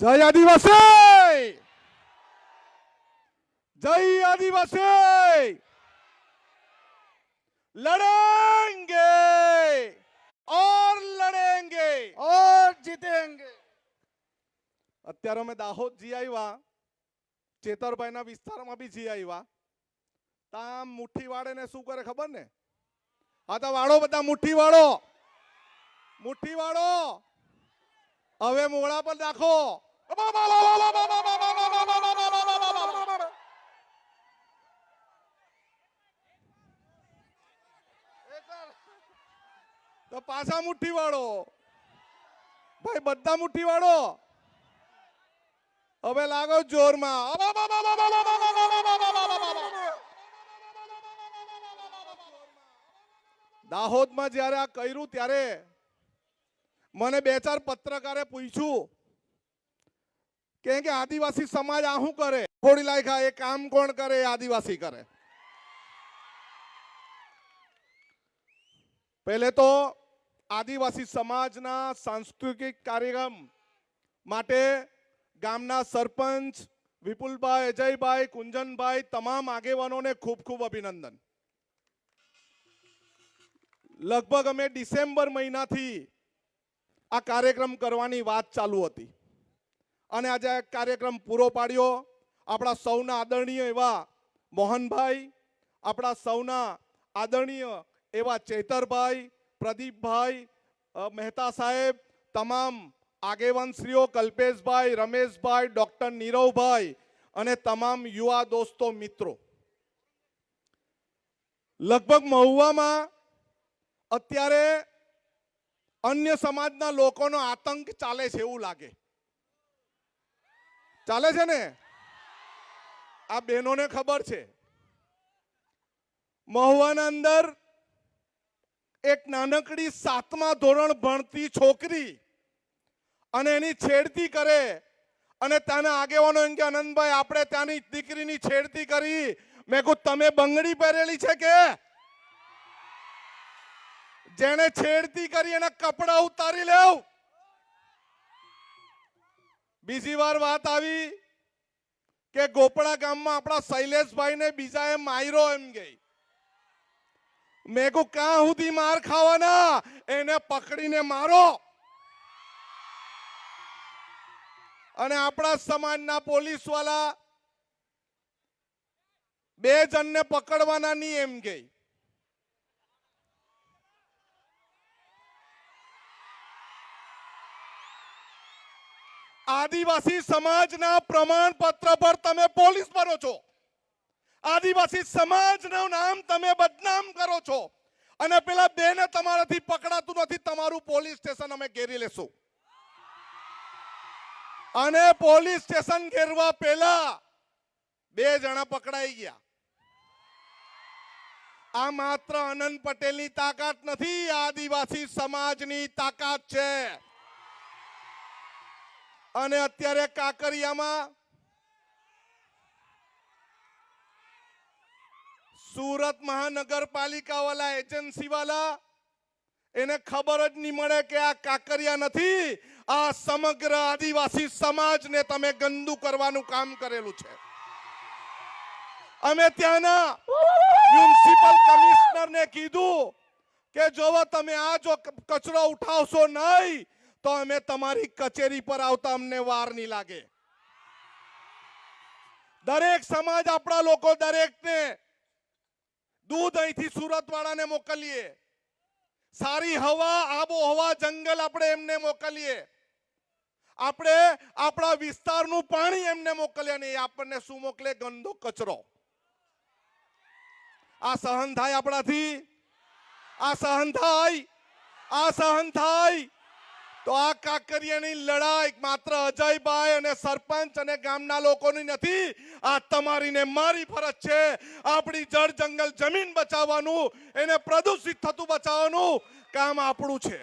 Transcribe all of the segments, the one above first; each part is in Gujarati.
જય આદિવાસી! જય આદિવાસી! લડેંગે! ઓર લડેંગે! ઓર જીતેંગે! અત્યારે અમે દાહોદ જી આવ્યા ચેતરભાઈના વિસ્તારમાં બી જી આવ્યા તામ મુઠ્ઠી વાળે ને શું કરે ખબર ને? હા તો વાળો બધા મુઠ્ઠી વાળો મુઠ્ઠી વાળો હવે મોડા પર નાખો તો પાછા મુઠ્ઠી વાળો ભાઈ, બધા મુઠ્ઠી વાળો હવે લાગો જોરમાં. દાહોદમાં જ્યારે આ કર્યું, ત્યારે મને બે ચાર પત્રકારે પૂછ્યું કે કે આદિવાસી સમાજ આ શું કરે થોડી લાયખા એ કામ કોણ કરે આદિવાસી કરે પહેલે તો આદિવાસી સમાજના સાંસ્કૃતિક કાર્યક્રમ માટે ગામના સરપંચ વિપુલભાઈ અજયભાઈ કુંજનભાઈ તમામ આગેવાનોને ખૂબ ખૂબ અભિનંદન લગભગ અમે ડિસેમ્બર મહિનાથી આ કાર્યક્રમ કરવાની વાત ચાલુ હતી અને આજે આ કાર્યક્રમ પૂરો પાડ્યો. આપણા સૌના આદરણીય એવા મોહનભાઈ, આપણા સૌના આદરણીય એવા ચેતરભાઈ, પ્રદીપભાઈ મહેતા સાહેબ, તમામ આગેવાનશ્રીઓ, કલ્પેશભાઈ, રમેશભાઈ, ડૉક્ટર નીરવભાઈ અને તમામ યુવા દોસ્તો, મિત્રો. લગભગ મહુવામાં અત્યારે અન્ય સમાજના લોકોનો આતંક ચાલે છે એવું લાગે. ચાલે છે ને? આ બહેનોને ખબર છે. મહુવાના અંદર એક નાનકડી સાતમા ધોરણ ભણતી છોકરી અને એની છેડતી કરે અને ત્યાંના આગેવાનો એમ કે આનંદભાઈ આપણે ત્યાંની દીકરીની છેડતી કરી. મેં કહું તમે બંગડી પહેરેલી છે કે? જેને છેડતી કરી, એના કપડા ઉતારી લેવ. બીજી વાર વાત આવી કે ગોપડા ગામમાં આપણા શૈલેષભાઈને એમ માયરો એમ ગઈ. મેં કહું, ક્યાં સુધી માર ખાવાના? એને પકડીને મારો. અને આપણા સમાજના પોલીસવાળા બે જણને પકડવાના નહીં એમ ગઈ. આદિવાસી સમાજના પ્રમાણપત્ર પર તમે પોલીસ ભરો છો. આદિવાસી સમાજનું નામ તમે બદનામ કરો છો. અને પેલા બેને તમારાથી પકડાતું નથી, તમારું પોલીસ સ્ટેશન અમે ઘેરી લેશું. અને પોલીસ સ્ટેશન ઘેરવા પહેલા બે જણા પકડાઈ ગયા. આ માત્ર અનંત પટેલની તાકાત નથી, આદિવાસી સમાજની તાકાત છે. અને અત્યારે કાકરિયામાં સુરત મહાનગરપાલિકા વાળા એજન્સી વાળા એને ખબર જ નહીં મળે કે આ કાકરિયા નથી, આ સમગ્ર આદિવાસી સમાજને તમે ગંદુ કરવાનું કામ કરેલું છે. અમે ત્યાંના મ્યુનિસિપલ કમિશનરને કીધું કે જોવો તમે આ જો કચરો ઉઠાવશો નહીં તો અમે તમારી કચેરી પર આવતા અમને વાર નહીં લાગે. દરેક સમાજ આપણા લોકો દરેકને દૂધ અહીંથી સુરત વાળાને મોકલીએ. સારી હવા, આબોહવા, જંગલ આપણે એમને મોકલીએ. આપણે આપણા વિસ્તારનું પાણી એમને મોકલીએ નહીં આપણને શું મોકલે? ગંદો કચરો. આ સહન થાય આપણાથી? આ સહન થાય? આ સહન થાય? તો આ કાંકરિયાની લડાઈ માત્ર અજયભાઈ અને સરપંચ અને ગામના લોકોની નથી, આ તમારી ને મારી ફરજ છે. આપણી જળ જંગલ જમીન બચાવવાનું, એને પ્રદૂષિત થતું બચાવવાનું કામ આપણું છે.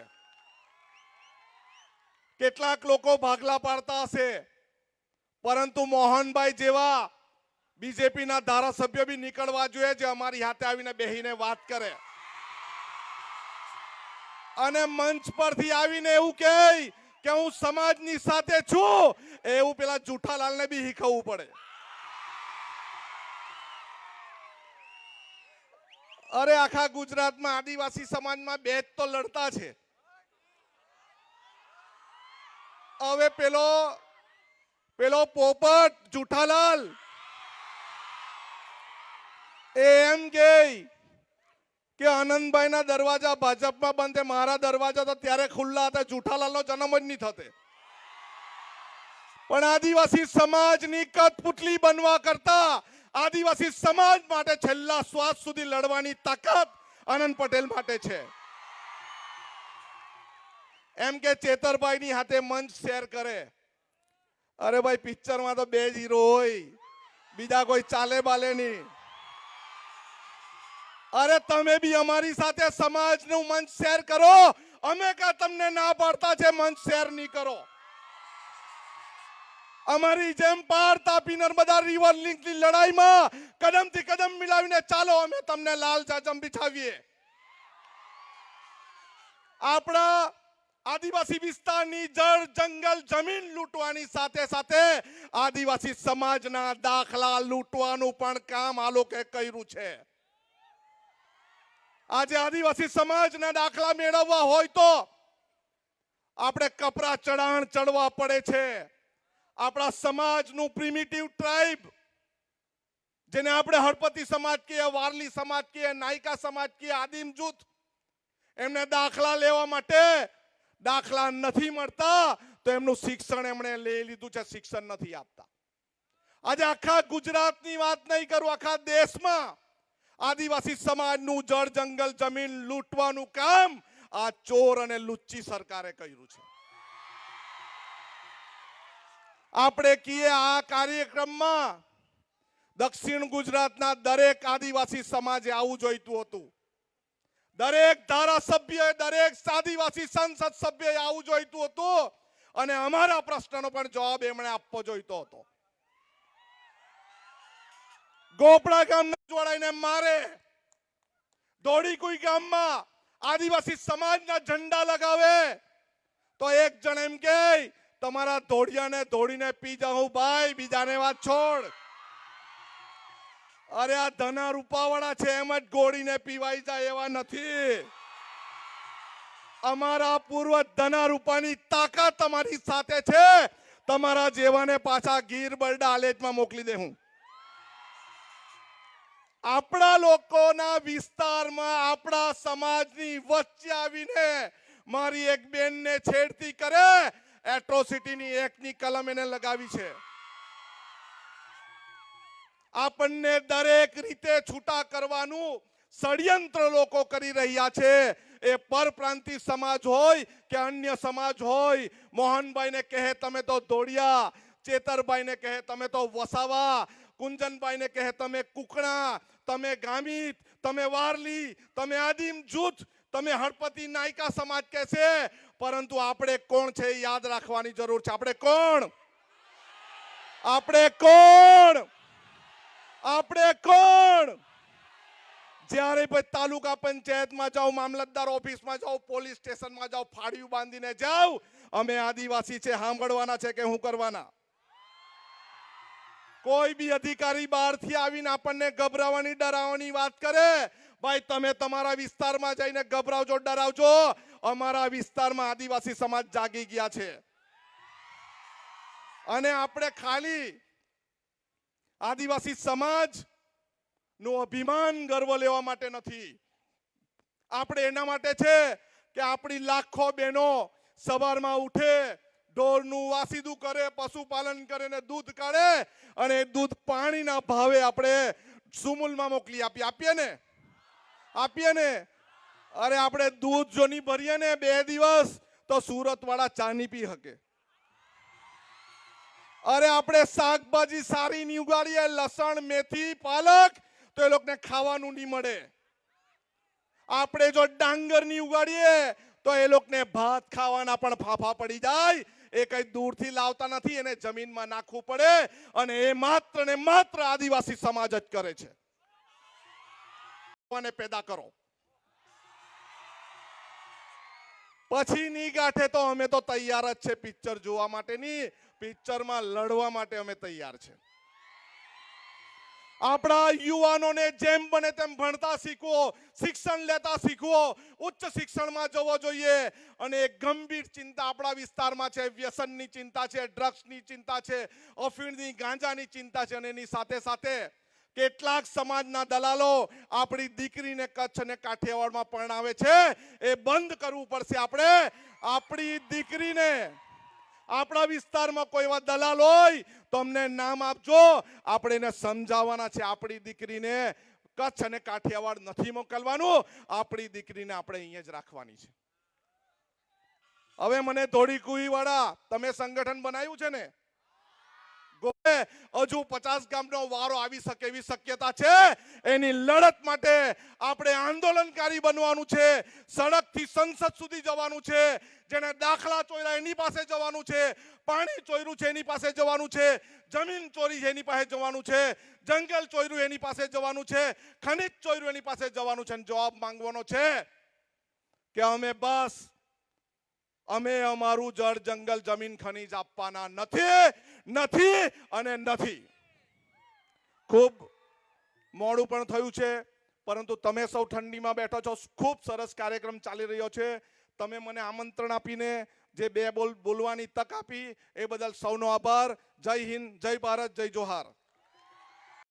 કેટલાક લોકો ભાગલા પાડતા હશે, પરંતુ મોહનભાઈ જેવા બીજેપીના ધારાસભ્ય બી નીકળવા જોઈએ જે અમારી હાથે આવીને બેહીને વાત કરે. અને મંચ પરથી આવીને એવું કહે કે હું સમાજની સાથે છું, એવું પેલા જુઠાલાલને બી શીખવવું પડે. અરે, આખા ગુજરાતમાં આદિવાસી સમાજમાં બે જ તો લડતા છે. હવે પેલો પેલો પોપટ જુઠાલાલ એમ કે કે આનંદભાઈના દરવાજા ભાજપમાં બંધ મારા દરવાજા તો ત્યારે ખુલ્લા હતા જુઠાલાલનો જન્મ જ નહીં થતે. પણ આદિવાસી સમાજની કઠપુતલી બનવા કરતા આદિવાસી સમાજ માટે છેલ્લા શ્વાસ સુધી લડવાની તાકાત આનંદ પટેલ માટે છે. એમ કે ચેતરભાઈની હાથે મંચ શેર કરે. અરે ભાઈ, પિક્ચરમાં તો બે જ હોય. બીજા કોઈ ચાલે બાલે નહીં અરે તમે બી અમારી સાથે સમાજનું મંચ શેર કરો. અમે કા તમને ના પાડતા છે મંચ શેર નહીં કરો. અમારી જેમ પાર તાપી નર્મદા રિવર લિંકની લડાઈમાં કદમથી કદમ મિલાવીને ચાલો, અમે તમને લાલ જાજમ બિછાવીએ. આપણા આદિવાસી વિસ્તારની જળ, જંગલ, જમીન લૂંટવાની સાથે સાથે આદિવાસી સમાજના દાખલા લૂંટવાનું પણ કામ આ લોકોએ કર્યું છે. આજે આદિવાસી સમાજના દાખલા મેળવવા હોય તો આપણે કપરા ચડાણ ચડવા પડે છે. આપણા સમાજનું પ્રિમિટિવ ટ્રાઇબ જેને આપણે હળપતિ સમાજ કહીએ, વારલી સમાજ કહીએ, નાયકા સમાજ કહીએ, આદિમ જૂથ, એમને દાખલા લેવા માટે દાખલા નથી મળતા, તો એમનું શિક્ષણ એમણે લઈ લીધું છે, શિક્ષણ નથી આપતા. આજે આખા ગુજરાતની વાત નહીં કરું, આખા દેશમાં આદિવાસી સમાજનું જળ જંગલ જમીન લૂંટવાનું કામ આ ચોર અને લુચ્ચી સરકારે કર્યું છે. આપણે કીએ આ કાર્યક્રમમાં દક્ષિણ ગુજરાતના દરેક આદિવાસી સમાજે આવું જોઈતું હતું. દરેક ધારાસભ્ય દરેક આદિવાસી સંસદ સભ્યએ આવું જોઈતું હતું અને અમારા પ્રશ્નનો પણ જવાબ એમણે આપવો જોઈતો હતો. ગોપડા ગામને જોડાઈને મારે. દોડી કોઈ ગામમાં આદિવાસી સમાજના ઝંડા લગાવે. તો એક જણ એમ કે, તમારા ધોડિયાને ધોડીને પી જાઉં ભાઈ, બીજાને વાત છોડ. અરે આ ધના રૂપાવાળા છે, એમ જ ગોળીને પીવાઈ જાય એવા નથી. અમારા પૂર્વ ધના રૂપાની તાકાત તમારી સાથે છે. તમારા જેવાને પાછા ગીર બરડા આલેજમાં મોકલી દે હું. આપણા લોકોના વિસ્તારમાં આપણા સમાજની વચ્ચે આવીને મારી એક બેનને છેડતી કરે, એટ્રોસિટીની એકની કલમ એને લગાવી છે. આપણને દરેક રીતે છૂટા કરવાનું ષડયંત્ર લોકો કરી રહ્યા છે. એ પરપ્રાંતિ સમાજ હોય કે અન્ય સમાજ હોય, મોહનભાઈને કહે તમે તો દોડિયા, ચેતરભાઈને કહે તમે તો વસાવા, કુંજનભાઈને કહે તમે કુકણા તમે ગામિત, તમે વારલી, તમે આદિમ જૂથ, તમે હળપતિ નાયકા સમાજ કહેશે. પરંતુ આપણે કોણ છે યાદ રાખવાની જરૂર છે? આપણે કોણ? આપણે કોણ? આપણે કોણ? જ્યારે પછી તાલુકા પંચાયતમાં જાઓ, મામલતદાર ઓફિસમાં જાઓ, પોલીસ સ્ટેશનમાં જાઓ, ફાળિયું બાંધીને જાઓ, અમે આદિવાસી છે, સાંભળવાના છે કે હું કરવાના? કોઈ બી અધિકારી બહારથી આવીને આપણને ગભરાવાની, ડરાવવાની વાત કરે, ભાઈ તમે તમારા વિસ્તારમાં જઈને ગભરાવજો, ડરાવજો. અમારા વિસ્તારમાં આદિવાસી સમાજ જાગી ગયા છે. અને આપણે ખાલી આદિવાસી સમાજનું અભિમાન ગર્વ લેવા માટે નથી. આપણે એના માટે છે કે આપણી લાખો બહેનો સવારમાં ઉઠે ઢોરનું વાસીદું કરે, પશુપાલન કરે ને દૂધ કાઢે અને દૂધ પાણીના ભાવે આપણે સુમૂલમાં મોકલી આપીએ આપીએ ને? આપીએ ને? અરે આપણે દૂધ જો નહીં ભરીએ ને બે દિવસ, તો સુરતવાળા ચાની પી શકે. અરે આપણે શાકભાજી સારી નહીં ઉગાડીએ, લસણ, મેથી, પાલક, તો એ લોકોને ખાવાનું નહીં મળે. આપણે જો ડાંગર નહીં ઉગાડીએ, તો એ લોકોને ભાત ખાવાના પણ ફાફા પડી જાય એ કઈ દૂરથી લાવતા નથી, એને જમીનમાં નાખવું પડે અને એ માત્ર ને માત્ર આદિવાસી સમાજ જ કરે છે. પેદા કરો. પછીની ગાંઠે તો અમે તો તૈયાર જ છે પિક્ચર જોવા માટેની. પિક્ચરમાં લડવા માટે અમે તૈયાર છે. આપણા યુવાનોને જેમ બને તેમ ભણતા શીખવો, શિક્ષણ લેતા શીખવો, ઉચ્ચ શિક્ષણમાં જવો જોઈએ. અને એક ગંભીર ચિંતા આપણા વિસ્તારમાં છે, વ્યસનની ચિંતા છે, ડ્રગ્સની ચિંતા છે, અફીણની, ગાંજાની ચિંતા છે અને એની સાથે સાથે કેટલાક સમાજના દલાલો આપણી દીકરીને કચ્છ અને કાઠિયાવાડમાં પરણાવે છે. એ બંધ કરવું પડશે આપણે. આપણી દીકરીને આપણા વિસ્તારમાં કોઈ એવા દલાલ હોય તો અમને નામ આપજો. આપણે એને સમજાવવાના છે આપણી દીકરીને. કચ્છ અને કાઠિયાવાડ નથી મોકલવાનું. આપણી દીકરીને આપણે અહીંયા જ રાખવાની છે. હવે મને થોડી કુઈ વાળા તમે સંગઠન બનાવ્યું છે ને? ગોપે હજુ પચાસ ગામનો વારો આવી શકે એવી શક્યતા છે? એની લડત માટે આપણે આંદોલનકારી બનવાનું છે, સડકથી સંસદ સુધી જવાનું છે જેને દાખલા ચોર્યા એની પાસે જવાનું છે, પાણી ચોર્યું છે એની પાસે જવાનું છે, જમીન ચોરી છે એની પાસે જવાનું છે, જંગલ ચોર્યું એની પાસે જવાનું છે, ખનિજ ચોર્યું એની પાસે જવાનું છે અને જવાબ માંગવાનો છે કે અમે બસ અમે અમારું જળ જંગલ જમીન ખનીજ આપવાના નથી નથી અને નથી. ખૂબ મોડું પણ થયું છે, પરંતુ તમે સૌ ઠંડીમાં બેઠો છો. ખૂબ સરસ કાર્યક્રમ ચાલી રહ્યો છે. તમે મને આમંત્રણ આપીને જે બે બોલ બોલવાની તક આપી, એ બદલ સૌનો આભાર. જય હિન્દ, જય ભારત, જય જોહાર.